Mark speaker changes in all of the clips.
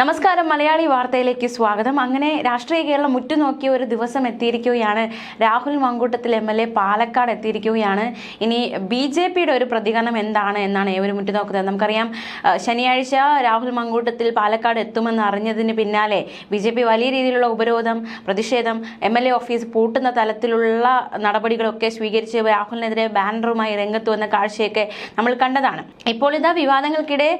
Speaker 1: നമസ്കാരം. മലയാളി വാർത്തയിലേക്ക് സ്വാഗതം. അങ്ങനെ രാഷ്ട്രീയ കേരളം ഉറ്റുനോക്കിയ ഒരു ദിവസം എത്തിയിരിക്കുകയാണ്. Rahul Mankoottathil M L A Palakkad എത്തിയിരിക്കുകയാണ്. ഇനി ബി ജെ പിയുടെ ഒരു പ്രതികരണം എന്താണ് എന്നാണ് ഏവരും ഉറ്റുനോക്കുന്നത്. നമുക്കറിയാം ശനിയാഴ്ച രാഹുൽ മങ്കൂട്ടത്തിൽ പാലക്കാട് എത്തുമെന്ന് അറിഞ്ഞതിന് പിന്നാലെ ബി ജെ പി വലിയ രീതിയിലുള്ള ഉപരോധം പ്രതിഷേധം എം എൽ എ ഓഫീസ് പൂട്ടുന്ന തലത്തിലുള്ള നടപടികളൊക്കെ സ്വീകരിച്ച് രാഹുലിനെതിരെ ബാനറുമായി രംഗത്ത് വന്ന കാഴ്ചയൊക്കെ നമ്മൾ കണ്ടതാണ്. ഇപ്പോൾ ഇതാ വിവാദങ്ങൾക്കിടെ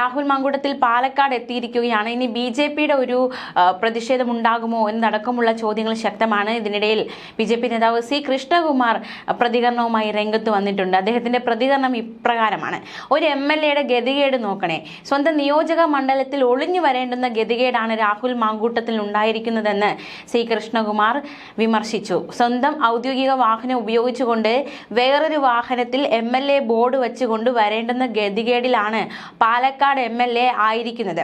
Speaker 1: രാഹുൽ മങ്കൂട്ടത്തിൽ പാലക്കാട് എത്തിയിരിക്കുകയാണ്. ഇനി ബി ജെ പിയുടെ ഒരു ആ, പ്രതിഷേധം ഉണ്ടാകുമോ എന്നടക്കമുള്ള ചോദ്യങ്ങൾ ശക്തമാണ്. ഇതിനിടയിൽ ബി ജെ പി നേതാവ് സി കൃഷ്ണകുമാർ പ്രതികരണവുമായി രംഗത്ത് വന്നിട്ടുണ്ട്. അദ്ദേഹത്തിന്റെ പ്രതികരണം ഇപ്രകാരമാണ്. ഒരു എം എൽ എയുടെ ഗതികേട് നോക്കണേ. സ്വന്തം നിയോജക മണ്ഡലത്തിൽ ഒളിഞ്ഞു വരേണ്ടുന്ന ഗതികേടാണ് രാഹുൽ മാങ്കൂട്ടത്തിൽ ഉണ്ടായിരിക്കുന്നതെന്ന് സി കൃഷ്ണകുമാർ വിമർശിച്ചു. സ്വന്തം ഔദ്യോഗിക വാഹനം ഉപയോഗിച്ചുകൊണ്ട് വേറൊരു വാഹനത്തിൽ എം എൽ എ ബോർഡ് വെച്ചുകൊണ്ട് വരേണ്ടുന്ന ഗതികേടിലാണ് പാലക്കാട് എം എൽ എ ആയിരിക്കുന്നത്.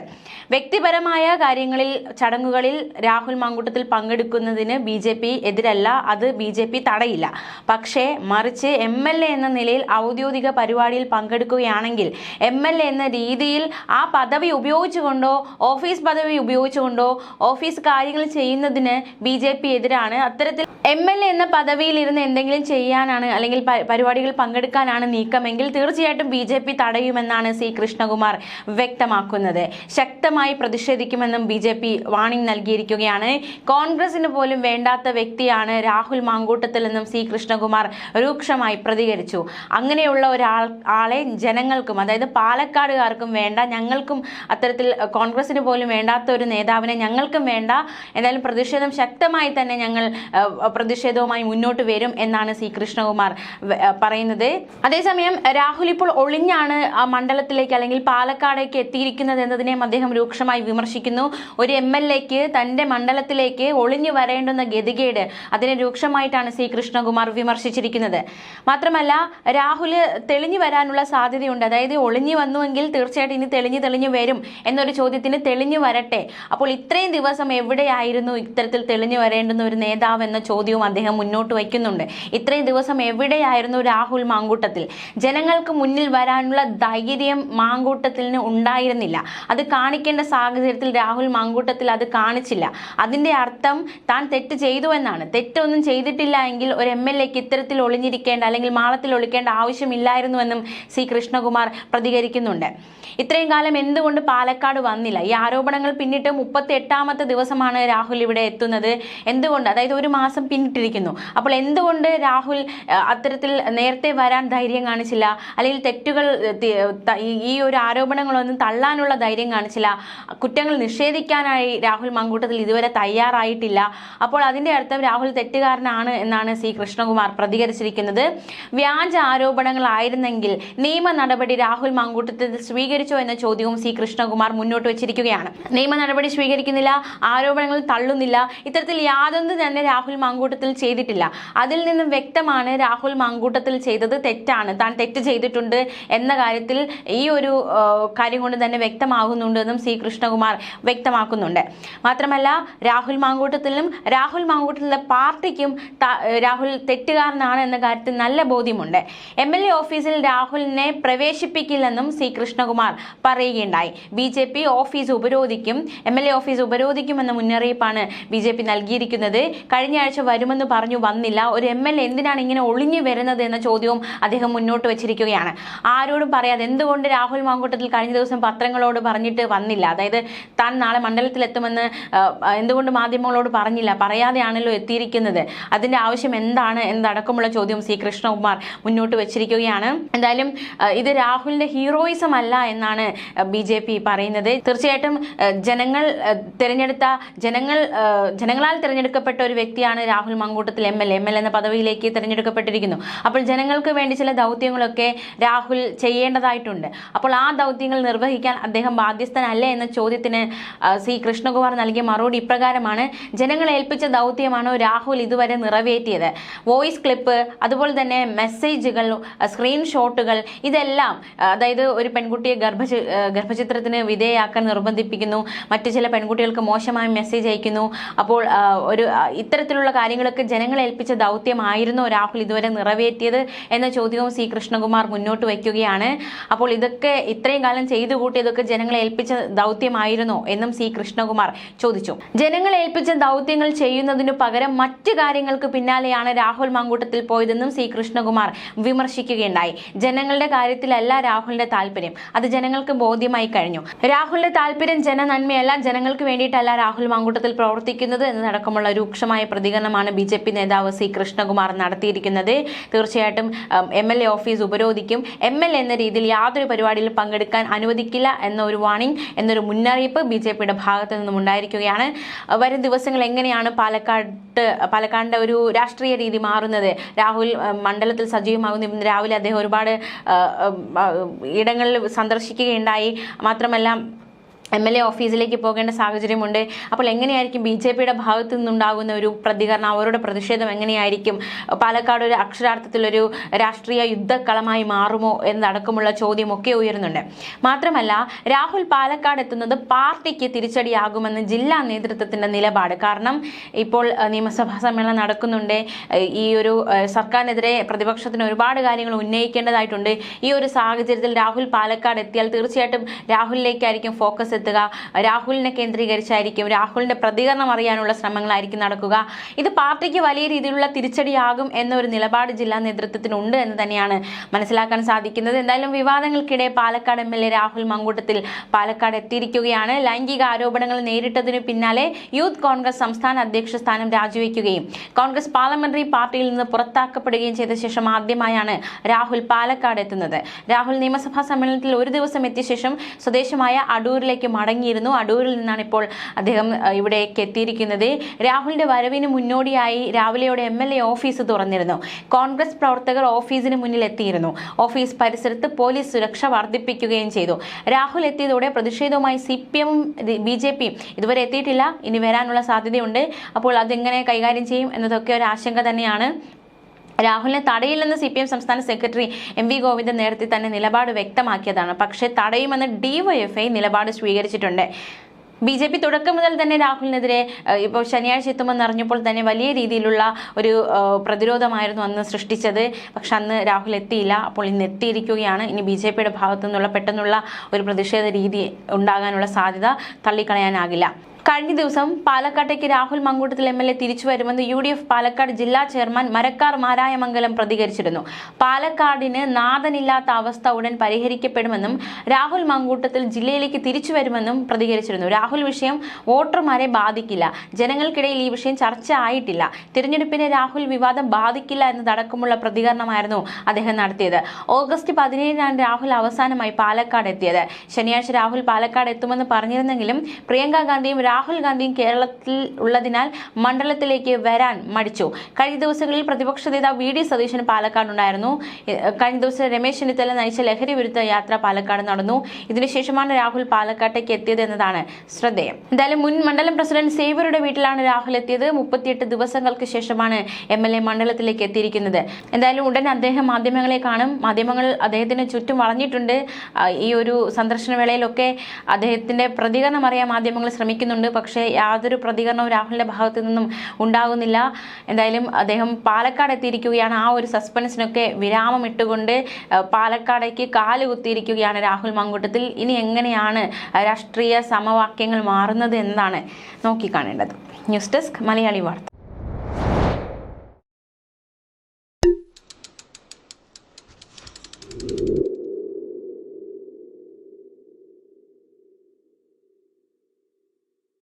Speaker 1: വ്യക്തിപരമായ കാര്യങ്ങളിൽ ചടങ്ങുകളിൽ രാഹുൽ മാങ്കൂട്ടത്തിൽ പങ്കെടുക്കുന്നതിന് ബി ജെ പി എതിരല്ല അത് ബി ജെ പി തടയില്ല. പക്ഷേ മറിച്ച് എം എൽ എ എന്ന നിലയിൽ ഔദ്യോഗിക പരിപാടിയിൽ പങ്കെടുക്കുകയാണെങ്കിൽ എം എൽ എ എന്ന രീതിയിൽ ആ പദവി ഉപയോഗിച്ചുകൊണ്ടോ ഓഫീസ് പദവി ഉപയോഗിച്ചുകൊണ്ടോ ഓഫീസ് കാര്യങ്ങൾ ചെയ്യുന്നതിന് ബി ജെ പി എതിരാണ്. അത്തരത്തിൽ എം എൽ എ എന്ന പദവിയിൽ ഇരുന്ന് എന്തെങ്കിലും ചെയ്യാനാണ് അല്ലെങ്കിൽ പരിപാടികൾ പങ്കെടുക്കാനാണ് നീക്കമെങ്കിൽ തീർച്ചയായിട്ടും ബി ജെ പി തടയുമെന്നാണ് സി കൃഷ്ണകുമാർ വ്യക്തമാക്കുന്നത്. ശക്തമായി പ്രതിഷേധിക്കുമെന്നും ബി ജെ പി വാണിംഗ് നൽകിയിരിക്കുകയാണ്. കോൺഗ്രസിന് പോലും വേണ്ടാത്ത വ്യക്തിയാണ് രാഹുൽ മാങ്കൂട്ടത്തിൽ എന്നും സി കൃഷ്ണകുമാർ രൂക്ഷമായി പ്രതികരിച്ചു. അങ്ങനെയുള്ള ഒരാൾ ആളെ ജനങ്ങൾക്കും അതായത് പാലക്കാടുകാർക്കും വേണ്ട ഞങ്ങൾക്കും അത്തരത്തിൽ കോൺഗ്രസിന് പോലും വേണ്ടാത്ത ഒരു നേതാവിനെ ഞങ്ങൾക്കും വേണ്ട എന്തായാലും പ്രതിഷേധം ശക്തമായി തന്നെ ഞങ്ങൾ പ്രതിഷേധവുമായി മുന്നോട്ട് വരും എന്നാണ് സി കൃഷ്ണകുമാർ പറയുന്നത്. അതേസമയം രാഹുൽ ഇപ്പോൾ ഒളിഞ്ഞാണ് മണ്ഡലത്തിലേക്ക് അല്ലെങ്കിൽ പാലക്കാടേക്ക് എത്തിയിരിക്കുന്നത് എന്നതിനെയും അദ്ദേഹം രൂക്ഷമായി വിമർശിക്കുന്നു. ഒരു എം എൽ എക്ക് തന്റെ മണ്ഡലത്തിലേക്ക് ഒളിഞ്ഞു വരേണ്ടുന്ന ഗതികേട് അതിനെ രൂക്ഷമായിട്ടാണ് സി കൃഷ്ണകുമാർ വിമർശിച്ചിരിക്കുന്നത്. മാത്രമല്ല രാഹുൽ തെളിഞ്ഞു വരാനുള്ള സാധ്യതയുണ്ട്. അതായത് ഒളിഞ്ഞു വന്നുവെങ്കിൽ തീർച്ചയായിട്ടും ഇനി തെളിഞ്ഞു തെളിഞ്ഞു വരും എന്നൊരു ചോദ്യത്തിന് തെളിഞ്ഞു വരട്ടെ. അപ്പോൾ ഇത്രയും ദിവസം എവിടെയായിരുന്നു ഇത്തരത്തിൽ തെളിഞ്ഞു വരേണ്ടുന്ന ഒരു നേതാവ് എന്ന ചോദ്യവും അദ്ദേഹം മുന്നോട്ട് വയ്ക്കുന്നുണ്ട്. ഇത്രയും ദിവസം എവിടെയായിരുന്നു രാഹുൽ മാങ്കൂട്ടത്തിൽ? ജനങ്ങൾക്ക് മുന്നിൽ വരാനുള്ള ധൈര്യം മാങ്കൂട്ടത്തിന് ഉണ്ടായിരുന്നില്ല. അത് കാണിക്കേണ്ട സാഹചര്യത്തിൽ രാഹുൽ മാങ്കൂട്ടത്തിൽ അത് കാണിച്ചില്ല. അതിന്റെ അർത്ഥം താൻ തെറ്റ് ചെയ്തു എന്നാണ്. തെറ്റൊന്നും ചെയ്തിട്ടില്ല എങ്കിൽ ഒരു എം എൽ എക്ക് ഇത്തരത്തിൽ ഒളിഞ്ഞിരിക്കേണ്ട അല്ലെങ്കിൽ മാളത്തിൽ ഒളിക്കേണ്ട ആവശ്യമില്ലായിരുന്നുവെന്നും സി കൃഷ്ണകുമാർ പ്രതികരിക്കുന്നുണ്ട്. ഇത്രയും കാലം എന്തുകൊണ്ട് പാലക്കാട് വന്നില്ല? ഈ ആരോപണങ്ങൾ പിന്നിട്ട് മുപ്പത്തി എട്ടാമത്തെ ദിവസമാണ് രാഹുൽ ഇവിടെ എത്തുന്നത്. എന്തുകൊണ്ട്? അതായത് ഒരു മാസം പിന്നിട്ടിരിക്കുന്നു. അപ്പോൾ എന്തുകൊണ്ട് രാഹുൽ അത്തരത്തിൽ നേരത്തെ വരാൻ ധൈര്യം കാണിച്ചില്ല? അല്ലെങ്കിൽ തെറ്റുകൾ ഈ ഒരു ആരോപണങ്ങളൊന്നും തള്ളാനുള്ള ധൈര്യം കാണിച്ചില്ല? കുറ്റങ്ങൾ നിഷേധിക്കാനായി രാഹുൽ മങ്കൂട്ടത്തിൽ ഇതുവരെ തയ്യാറായിട്ടില്ല. അപ്പോൾ അതിന്റെ അർത്ഥം രാഹുൽ തെറ്റുകാരനാണ് എന്നാണ് സി കൃഷ്ണകുമാർ പ്രതികരിച്ചിരിക്കുന്നത്. വ്യാജ ആരോപണങ്ങളായിരുന്നെങ്കിൽ നിയമ നടപടി രാഹുൽ മങ്കൂട്ടത്തിൽ സ്വീകരിച്ചോ എന്ന ചോദ്യവും സി കൃഷ്ണകുമാർ മുന്നോട്ട് വെച്ചിരിക്കുകയാണ്. നിയമ നടപടി സ്വീകരിക്കുന്നില്ല ആരോപണങ്ങൾ തള്ളുന്നില്ല. ഇത്തരത്തിൽ യാതൊന്നും തന്നെ രാഹുൽ മങ്കൂട്ടത്തിൽ ചെയ്തിട്ടില്ല. അതിൽ നിന്നും വ്യക്തമാണ് രാഹുൽ മങ്കൂട്ടത്തിൽ ചെയ്തത് തെറ്റാണ് താൻ തെറ്റ് ചെയ്തിട്ടുണ്ട് എന്ന കാര്യത്തിൽ ഈ ഒരു കാര്യം കൊണ്ട് തന്നെ വ്യക്തമാകുന്നുണ്ടെന്നും സി കൃഷ്ണകുമാർ വ്യക്തമാക്കുന്നുണ്ട്. മാത്രമല്ല രാഹുൽ മാങ്കൂട്ടത്തിലും രാഹുൽ മാങ്കൂട്ടത്തിലെ പാർട്ടിക്കും രാഹുൽ തെറ്റുകാരനാണ് എന്ന കാര്യത്തിൽ നല്ല ബോധ്യമുണ്ട്. എം എൽ എ ഓഫീസിൽ രാഹുലിനെ പ്രവേശിപ്പിക്കില്ലെന്നും സി കൃഷ്ണകുമാർ പറയുകയുണ്ടായി. ബി ജെ പി ഓഫീസ് ഉപരോധിക്കും എം എൽ എ ഓഫീസ് ഉപരോധിക്കുമെന്ന മുന്നറിയിപ്പാണ് ബി ജെ പി നൽകിയിരിക്കുന്നത്. കഴിഞ്ഞ ആഴ്ച വരുമെന്ന് പറഞ്ഞു വന്നില്ല. ഒരു എം എൽ എ എന്തിനാണ് ഇങ്ങനെ ഒളിഞ്ഞു വരുന്നത് എന്ന ചോദ്യവും അദ്ദേഹം മുന്നോട്ട് വെച്ചിരിക്കുകയാണ്. ആരോടും പറയാതെ എന്തുകൊണ്ട് രാഹുൽ മാങ്കൂട്ടത്തിൽ കഴിഞ്ഞ ദിവസം പത്രങ്ങളോട് പറഞ്ഞിട്ട് വന്നില്ല? അതായത് താൻ നാളെ മണ്ഡലത്തിൽ എത്തുമെന്ന് എന്തുകൊണ്ട് മാധ്യമങ്ങളോട് പറഞ്ഞില്ല? പറയാതെയാണല്ലോ എത്തിയിരിക്കുന്നത്. അതിന്റെ ആവശ്യം എന്താണ് എന്നടക്കമുള്ള ചോദ്യം സി. കൃഷ്ണകുമാർ മുന്നോട്ട് വെച്ചിരിക്കുകയാണ്. എന്തായാലും ഇത് രാഹുലിന്റെ ഹീറോയിസം അല്ല എന്നാണ് ബി ജെ പി പറയുന്നത്. തീർച്ചയായിട്ടും ജനങ്ങൾ തിരഞ്ഞെടുത്ത ജനങ്ങൾ ജനങ്ങളാൽ തിരഞ്ഞെടുക്കപ്പെട്ട ഒരു വ്യക്തിയാണ് Rahul Mankoottathil M L M. L എന്ന പദവിയിലേക്ക് തിരഞ്ഞെടുക്കപ്പെട്ടിരിക്കുന്നു. അപ്പോൾ ജനങ്ങൾക്ക് വേണ്ടി ചില ദൗത്യങ്ങളൊക്കെ രാഹുൽ ചെയ്യേണ്ടതായിട്ടുണ്ട്. അപ്പോൾ ആ ദൗത്യങ്ങൾ നിർവഹിക്കാൻ അദ്ദേഹം ബാധ്യസ്ഥനല്ലേ എന്ന ചോദ്യത്തിന് സി കൃഷ്ണകുമാർ നൽകിയ മറുപടി ഇപ്രകാരമാണ്. ജനങ്ങളെ ഏൽപ്പിച്ച ദൗത്യമാണോ രാഹുൽ ഇതുവരെ നിറവേറ്റിയത്? വോയിസ് ക്ലിപ്പ് അതുപോലെ തന്നെ മെസ്സേജുകൾ സ്ക്രീൻഷോട്ടുകൾ ഇതെല്ലാം അതായത് ഒരു പെൺകുട്ടിയെ ഗർഭ ഗർഭചിത്രത്തിന് വിധേയാക്കാൻ നിർബന്ധിപ്പിക്കുന്നു. മറ്റു ചില പെൺകുട്ടികൾക്ക് മോശമായ മെസ്സേജ് അയക്കുന്നു. അപ്പോൾ ഒരു ഇത്തരത്തിലുള്ള കാര്യങ്ങളൊക്കെ ജനങ്ങളെ ഏൽപ്പിച്ച ദൗത്യമായിരുന്നോ രാഹുൽ ഇതുവരെ നിറവേറ്റിയത് എന്ന ചോദ്യവും സി കൃഷ്ണകുമാർ മുന്നോട്ട് വയ്ക്കുകയാണ്. അപ്പോൾ ഇതൊക്കെ ഇത്രയും കാലം ചെയ്തു കൂട്ടിയതൊക്കെ ജനങ്ങളെ ഏൽപ്പിച്ച ദൗത്യം ദൗത്യമായിരുന്നോ എന്നും സി കൃഷ്ണകുമാർ ചോദിച്ചു. ജനങ്ങൾ ഏൽപ്പിച്ച ദൗത്യങ്ങൾ ചെയ്യുന്നതിനു പകരം മറ്റു കാര്യങ്ങൾക്ക് പിന്നാലെയാണ് രാഹുൽ മാങ്കൂട്ടത്തിൽ പോയതെന്നും സി കൃഷ്ണകുമാർ വിമർശിക്കുകയുണ്ടായി. ജനങ്ങളുടെ കാര്യത്തിലല്ല രാഹുലിന്റെ താല്പര്യം. അത് ജനങ്ങൾക്ക് ബോധ്യമായി കഴിഞ്ഞു. രാഹുലിന്റെ താല്പര്യം ജനനന്മയല്ല ജനങ്ങൾക്ക് വേണ്ടിയിട്ടല്ല രാഹുൽ മാങ്കൂട്ടത്തിൽ പ്രവർത്തിക്കുന്നത് എന്നതടക്കമുള്ള രൂക്ഷമായ പ്രതികരണമാണ് ബി ജെ പി നേതാവ് സി കൃഷ്ണകുമാർ നടത്തിയിരിക്കുന്നത്. തീർച്ചയായിട്ടും എം എൽ എ ഓഫീസ് ഉപരോധിക്കും. എം എൽ എന്ന രീതിയിൽ യാതൊരു പരിപാടിയിലും പങ്കെടുക്കാൻ അനുവദിക്കില്ല എന്നൊരു വാണിംഗ് എന്നൊരു മുന്നറിയിപ്പ് ബി ജെ പിയുടെ ഭാഗത്തു നിന്നും ഉണ്ടായിരിക്കുകയാണ്. വരും ദിവസങ്ങൾ എങ്ങനെയാണ് പാലക്കാട് പാലക്കാടിന്റെ ഒരു രാഷ്ട്രീയ രീതി മാറുന്നത്? രാഹുൽ മണ്ഡലത്തിൽ സജീവമാകുന്നു ഇന്ന് രാവിലെ അദ്ദേഹം ഒരുപാട് ഇടങ്ങളിൽ സന്ദർശിക്കുകയുണ്ടായി. മാത്രമല്ല എം എൽ എ ഓഫീസിലേക്ക് പോകേണ്ട സാഹചര്യമുണ്ട്. അപ്പോൾ എങ്ങനെയായിരിക്കും ബി ജെ പിയുടെ ഭാഗത്തു നിന്നുണ്ടാകുന്ന ഒരു പ്രതികരണം? അവരുടെ പ്രതിഷേധം എങ്ങനെയായിരിക്കും? പാലക്കാട് ഒരു അക്ഷരാർത്ഥത്തിലൊരു രാഷ്ട്രീയ യുദ്ധക്കളമായി മാറുമോ എന്നടക്കമുള്ള ചോദ്യമൊക്കെ ഉയരുന്നുണ്ട്. മാത്രമല്ല രാഹുൽ പാലക്കാട് എത്തുന്നത് പാർട്ടിക്ക് തിരിച്ചടിയാകുമെന്ന് ജില്ലാ നേതൃത്വത്തിന്റെ നിലപാട്. കാരണം ഇപ്പോൾ നിയമസഭാ സമ്മേളനം നടക്കുന്നുണ്ട്. ഈ ഒരു സർക്കാരിനെതിരെ പ്രതിപക്ഷത്തിന് ഒരുപാട് കാര്യങ്ങൾ ഉന്നയിക്കേണ്ടതായിട്ടുണ്ട്. ഈ ഒരു സാഹചര്യത്തിൽ രാഹുൽ പാലക്കാട് എത്തിയാൽ തീർച്ചയായിട്ടും രാഹുലിലേക്കായിരിക്കും ഫോക്കസ് എത്തുക രാഹുലിനെ കേന്ദ്രീകരിച്ചായിരിക്കും. രാഹുലിന്റെ പ്രതികരണം അറിയാനുള്ള ശ്രമങ്ങളായിരിക്കും നടക്കുക. ഇത് പാർട്ടിക്ക് വലിയ രീതിയിലുള്ള തിരിച്ചടിയാകും എന്നൊരു നിലപാട് ജില്ലാ നേതൃത്വത്തിനുണ്ട് എന്ന് തന്നെയാണ് മനസ്സിലാക്കാൻ സാധിക്കുന്നത്. എന്തായാലും വിവാദങ്ങൾക്കിടെ പാലക്കാട് എം രാഹുൽ മങ്കൂട്ടത്തിൽ പാലക്കാട് എത്തിയിരിക്കുകയാണ്. ലൈംഗിക ആരോപണങ്ങൾ നേരിട്ടതിനു പിന്നാലെ യൂത്ത് കോൺഗ്രസ് സംസ്ഥാന അധ്യക്ഷ സ്ഥാനം രാജിവെക്കുകയും കോൺഗ്രസ് പാർലമെന്ററി പാർട്ടിയിൽ നിന്ന് പുറത്താക്കപ്പെടുകയും ചെയ്ത ശേഷം ആദ്യമായാണ് രാഹുൽ പാലക്കാട് എത്തുന്നത്. രാഹുൽ നിയമസഭാ സമ്മേളനത്തിൽ ഒരു ദിവസം എത്തിയ ശേഷം സ്വദേശമായ അടൂരിലേക്ക് മടങ്ങിയിരുന്നു. അടൂരിൽ നിന്നാണ് ഇപ്പോൾ അദ്ദേഹം ഇവിടേക്ക് എത്തിയിരിക്കുന്നത്. രാഹുലിന്റെ വരവിന് മുന്നോടിയായി രാവിലെയോടെ എം എൽ എ ഓഫീസ് തുറന്നിരുന്നു. കോൺഗ്രസ് പ്രവർത്തകർ ഓഫീസിന് മുന്നിൽ എത്തിയിരുന്നു. ഓഫീസ് പരിസരത്ത് പോലീസ് സുരക്ഷ വർദ്ധിപ്പിക്കുകയും ചെയ്തു. രാഹുൽ എത്തിയതോടെ പ്രതിഷേധവുമായി സി പി എമ്മും ബി ജെ പിയും ഇതുവരെ എത്തിയിട്ടില്ല. ഇനി വരാനുള്ള സാധ്യതയുണ്ട്. അപ്പോൾ അതെങ്ങനെ കൈകാര്യം ചെയ്യും എന്നതൊക്കെ ഒരു ആശങ്ക തന്നെയാണ്. രാഹുലിനെ തടയില്ലെന്ന് സി പി എം സംസ്ഥാന സെക്രട്ടറി എം വി ഗോവിന്ദൻ നേരത്തെ തന്നെ നിലപാട് വ്യക്തമാക്കിയതാണ്. പക്ഷേ തടയുമെന്ന് ഡിവൈഎഫ്ഐ നിലപാട് സ്വീകരിച്ചിട്ടുണ്ട്. ബി ജെ പി തുടക്കം മുതൽ തന്നെ രാഹുലിനെതിരെ ഇപ്പോൾ ശനിയാഴ്ച എത്തുമെന്ന് അറിഞ്ഞപ്പോൾ തന്നെ വലിയ രീതിയിലുള്ള ഒരു പ്രതിരോധമായിരുന്നു അന്ന് സൃഷ്ടിച്ചത്. പക്ഷെ അന്ന് രാഹുൽ എത്തിയില്ല. അപ്പോൾ ഇന്ന് എത്തിയിരിക്കുകയാണ്. ഇനി ബി ജെ പിയുടെ ഭാഗത്തു നിന്നുള്ള പെട്ടെന്നുള്ള ഒരു പ്രതിഷേധ രീതി ഉണ്ടാകാനുള്ള സാധ്യത തള്ളിക്കളയാനാകില്ല. കഴിഞ്ഞ ദിവസം പാലക്കാട്ടേക്ക് Rahul Mankoottathil M L A തിരിച്ചു വരുമെന്ന് യു ഡി എഫ് പാലക്കാട് ജില്ലാ ചെയർമാൻ മരക്കാർ മാരായമംഗലം പ്രതികരിച്ചിരുന്നു. പാലക്കാടിന് നാഥനില്ലാത്ത അവസ്ഥ ഉടൻ പരിഹരിക്കപ്പെടുമെന്നും രാഹുൽ മങ്കൂട്ടത്തിൽ ജില്ലയിലേക്ക് തിരിച്ചു വരുമെന്നും പ്രതികരിച്ചിരുന്നു. രാഹുൽ വിഷയം വോട്ടർമാരെ ബാധിക്കില്ല. ജനങ്ങൾക്കിടയിൽ ഈ വിഷയം ചർച്ച ആയിട്ടില്ല. തിരഞ്ഞെടുപ്പിനെ രാഹുൽ വിവാദം ബാധിക്കില്ല എന്നതടക്കമുള്ള പ്രതികരണമായിരുന്നു അദ്ദേഹം നടത്തിയത്. ഓഗസ്റ്റ് പതിനേഴിനാണ് രാഹുൽ അവസാനമായി പാലക്കാട് എത്തിയത്. ശനിയാഴ്ച രാഹുൽ പാലക്കാട് എത്തുമെന്ന് പറഞ്ഞിരുന്നെങ്കിലും പ്രിയങ്ക ഗാന്ധിയും രാഹുൽ ഗാന്ധിയും കേരളത്തിൽ ഉള്ളതിനാൽ മണ്ഡലത്തിലേക്ക് വരാൻ മടിച്ചു. കഴിഞ്ഞ ദിവസങ്ങളിൽ പ്രതിപക്ഷ നേതാവ് വി ഡി സതീശൻ പാലക്കാടുണ്ടായിരുന്നു കഴിഞ്ഞ ദിവസം രമേശ് ചെന്നിത്തല നയിച്ച ലഹരി വിരുദ്ധ യാത്ര പാലക്കാട് നടന്നു. ഇതിനുശേഷമാണ് രാഹുൽ പാലക്കാട്ടേക്ക് എത്തിയത് എന്നതാണ് ശ്രദ്ധേയം. എന്തായാലും മുൻ മണ്ഡലം പ്രസിഡന്റ് സേവ്യറുടെ വീട്ടിലാണ് രാഹുൽ എത്തിയത്. മുപ്പത്തിയെട്ട് ദിവസങ്ങൾക്ക് ശേഷമാണ് എം എൽ എ മണ്ഡലത്തിലേക്ക് എത്തിയിരിക്കുന്നത്. എന്തായാലും ഉടൻ അദ്ദേഹം മാധ്യമങ്ങളെ കാണും. മാധ്യമങ്ങൾ അദ്ദേഹത്തിന് ചുറ്റും വളഞ്ഞിട്ടുണ്ട്. ഈ ഒരു സന്ദർശന വേളയിലൊക്കെ അദ്ദേഹത്തിന്റെ പ്രതികരണം അറിയാൻ മാധ്യമങ്ങൾ ശ്രമിക്കുന്നുണ്ട്. പക്ഷേ യാതൊരു പ്രതികരണവും രാഹുലിന്റെ ഭാഗത്തു നിന്നും ഉണ്ടാകുന്നില്ല. എന്തായാലും അദ്ദേഹം പാലക്കാട് എത്തിയിരിക്കുകയാണ്. ആ ഒരു സസ്പെൻസിനൊക്കെ വിരാമം ഇട്ടുകൊണ്ട് പാലക്കാടേക്ക് കാൽ കുത്തിയിരിക്കുകയാണ് രാഹുൽ മങ്കൂട്ടത്തിൽ. ഇനി എങ്ങനെയാണ് രാഷ്ട്രീയ സമവാക്യങ്ങൾ മാറുന്നത് എന്നതാണ് നോക്കിക്കാണേണ്ടത്. ന്യൂസ് ഡെസ്ക് മലയാളി വാർത്ത.